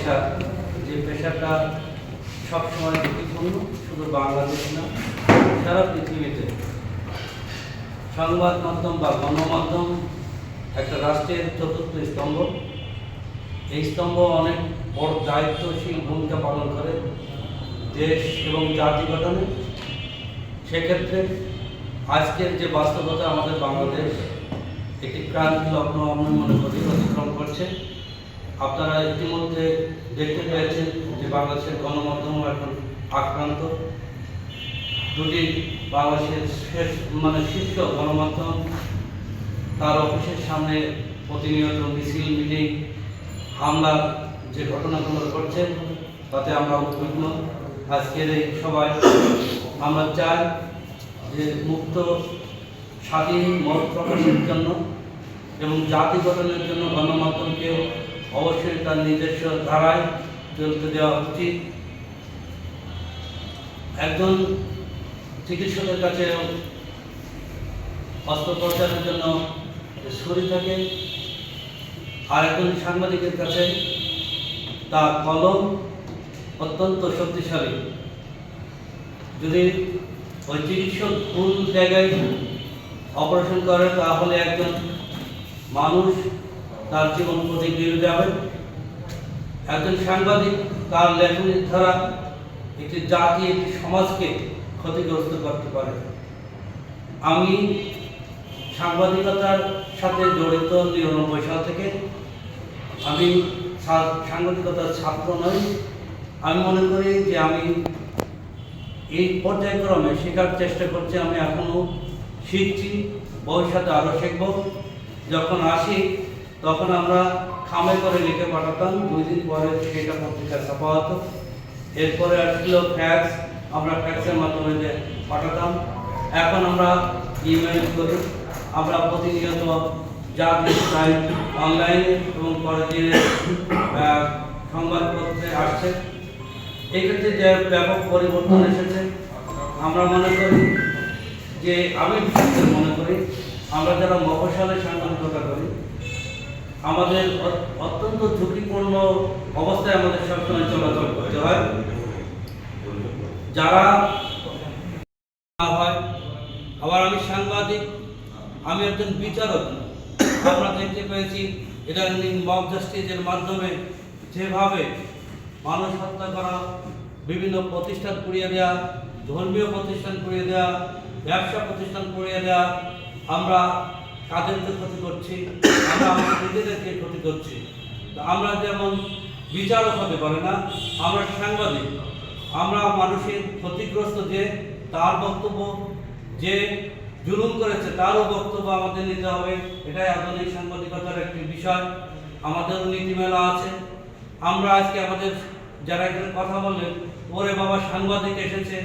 পেশা যে পেশাটা সবসময় ঝুঁকিপূর্ণ, শুধু বাংলাদেশ না, সারা পৃথিবীতে। সংবাদ মাধ্যম বা গণমাধ্যম একটা রাষ্ট্রের চতুর্থ স্তম্ভ। এই স্তম্ভ অনেক বড় দায়িত্বশীল ভূমিকা পালন করে দেশ এবং জাতি গঠনে। সেক্ষেত্রে আজকের যে বাস্তবতা আমাদের বাংলাদেশ একটি ক্রান্তি লগ্ন আমি মনে করি অতিক্রম করছে। আপনারা ইতিমধ্যে দেখতে পেয়েছেন যে বাংলাদেশের গণমাধ্যম এখন আক্রান্ত। দুটি বাংলাদেশের শেষ মানে শীর্ষ গণমাধ্যম, তার অফিসের সামনে প্রতিনিয়ত মিছিল, মিটিং হামলার যে ঘটনাগুলো ঘটছে, তাতে আমরা উদ্বিগ্ন। আজকের এই সবাই আমরা চাই যে মুক্ত, স্বাধীন মত প্রকাশের জন্য এবং জাতি গঠনের জন্য গণমাধ্যমকেও অবশ্যই তার নিজস্ব ধারায় চলতে দেওয়া উচিত। একজন চিকিৎসকের কাছে অস্ত্রোপচারের জন্য ছুরি থাকে। আর একজন সাংবাদিকের কাছে তার কলম অত্যন্ত শক্তিশালী। যদি ওই চিকিৎসক ভুল জায়গায় অপারেশন করে, তাহলে একজন মানুষ তার জীবন প্রতি বেড়ে যাবে একজন সাংবাদিক, তার লেখনের দ্বারা একটি জাতি, একটি সমাজকে ক্ষতিগ্রস্ত করতে পারে। আমি সাংবাদিকতার সাথে জড়িত নিরানব্বই সাল থেকে। আমি সাংবাদিকতার ছাত্র নই। আমি মনে করি যে আমি এই পর্যায়ক্রমে শেখার চেষ্টা করছি, আমি এখনও শিখছি, ভবিষ্যতে আরও শিখব। যখন আসি তখন আমরা খামে করে লিখে পাঠাতাম। দুই দিন পরে সেটা পত্রিকা ছাপা হতো এরপরে আসছিল ফ্যাক্স আমরা ফ্যাক্সের মাধ্যমে যে পাঠাতাম। এখন আমরা ইমেল করি। আমরা প্রতিনিয়ত জাতীয় সাইট অনলাইনে এবং পরের দিনে আহ, সংবাদপত্রে আসছে। এক্ষেত্রে যে ব্যাপক পরিবর্তন এসেছে আমরা মনে করি যে আমি মনে করি আমরা যারা মফস্বলে সাংবাদিকতা করি আমাদের অত্যন্ত ঝুঁকিপূর্ণ অবস্থায় আমাদের সবসময় চলাচল করতে হয়। যারা হয়, আবার আমি সাংবাদিক, আমি একজন বিচারক, আমরা দেখতে পেয়েছি এটা মক জাস্টিসের মাধ্যমে যেভাবে মানুষ হত্যা করা, বিভিন্ন প্রতিষ্ঠান পুড়িয়ে দেওয়া ধর্মীয় প্রতিষ্ঠান পুড়িয়ে দেওয়া ব্যবসা প্রতিষ্ঠান পুড়িয়ে দেওয়া আমরা কাদেরকে ক্ষতি করছি, আমরা আমাদের নিজেদেরকে ক্ষতি করছি। তো আমরা যেমন বিচারক হতে পারে না, আমরা সাংবাদিক। আমরা মানুষের ক্ষতিগ্রস্ত যে তার বক্তব্য, যে জুলুম করেছে, তারও বক্তব্য আমাদের নিতে হবে। এটাই আধুনিক সাংবাদিকতার একটি বিষয়। আমাদেরও নীতিমেলা আছে। আমরা আজকে আমাদের যারা এখানে কথা বললেন, ওরে বাবা সাংবাদিক এসেছে।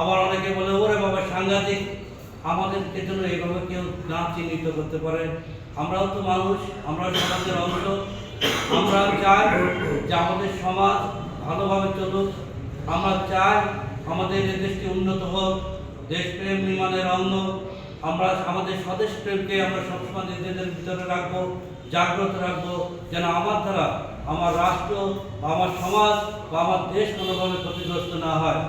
আবার অনেকে বলে, ওরে বাবা সাংবাদিক। আমাদেরকে জন্য এইভাবে কেউ না চিহ্নিত করতে পারে। আমরাও তো মানুষ আমরা সমাজের অংশ। আমরা চাই যে আমাদের সমাজ ভালোভাবে চলুক। আমরা চাই আমাদের এই দেশটি উন্নত হোক। দেশপ্রেম নির্মাণের অঙ্গ। আমরা আমাদের স্বদেশ প্রেমকে আমরা সবসময় নিজেদের ভিতরে রাখব, জাগ্রত রাখব, যেন আমার দ্বারা আমার রাষ্ট্র বা আমার সমাজ বা আমার দেশ কোনোভাবে ক্ষতিগ্রস্ত না হয়।